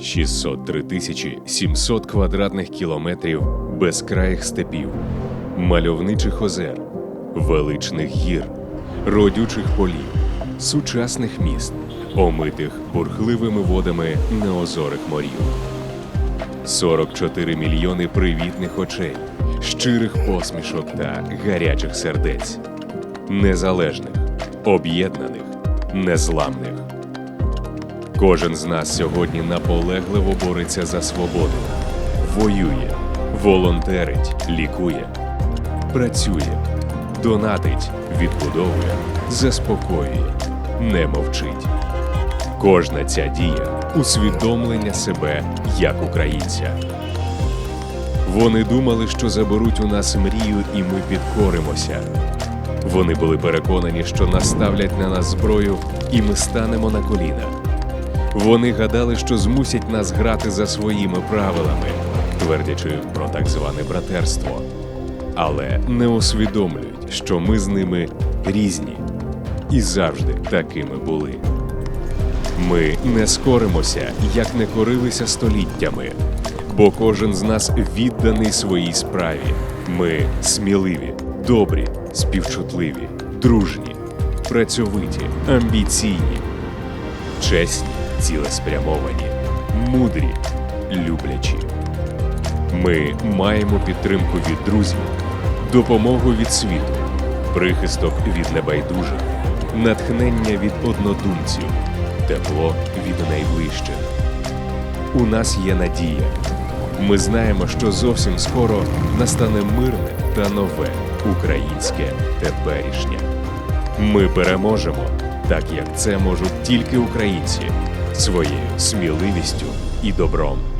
603 тисячі 700 квадратних кілометрів безкраїх степів, мальовничих озер, величних гір, родючих полів, сучасних міст, омитих бурхливими водами неозорих морів. 44 мільйони привітних очей, щирих посмішок та гарячих сердець, незалежних, об'єднаних, незламних. Кожен з нас сьогодні наполегливо бореться за свободу, воює, волонтерить, лікує, працює, донатить, відбудовує, заспокоює, не мовчить. Кожна ця дія усвідомлення себе як українця. Вони думали, що заберуть у нас мрію, і ми підкоримося. Вони були переконані, що наставлять на нас зброю, і ми станемо на коліна. Вони гадали, що змусять нас грати за своїми правилами, твердячи про так зване братерство. Але не усвідомлюють, що ми з ними різні і завжди такими були. Ми не скоримося, як не корилися століттями, бо кожен з нас відданий своїй справі. Ми сміливі, добрі, співчутливі, дружні, працьовиті, амбіційні, чесні, цілеспрямовані, мудрі, люблячі. Ми маємо підтримку від друзів, допомогу від світу, прихисток від небайдужих, натхнення від однодумців, тепло від найближчих. У нас є надія. Ми знаємо, що зовсім скоро настане мирне та нове українське теперішнє. Ми переможемо, так як це можуть тільки українці, своєю сміливістю і добром.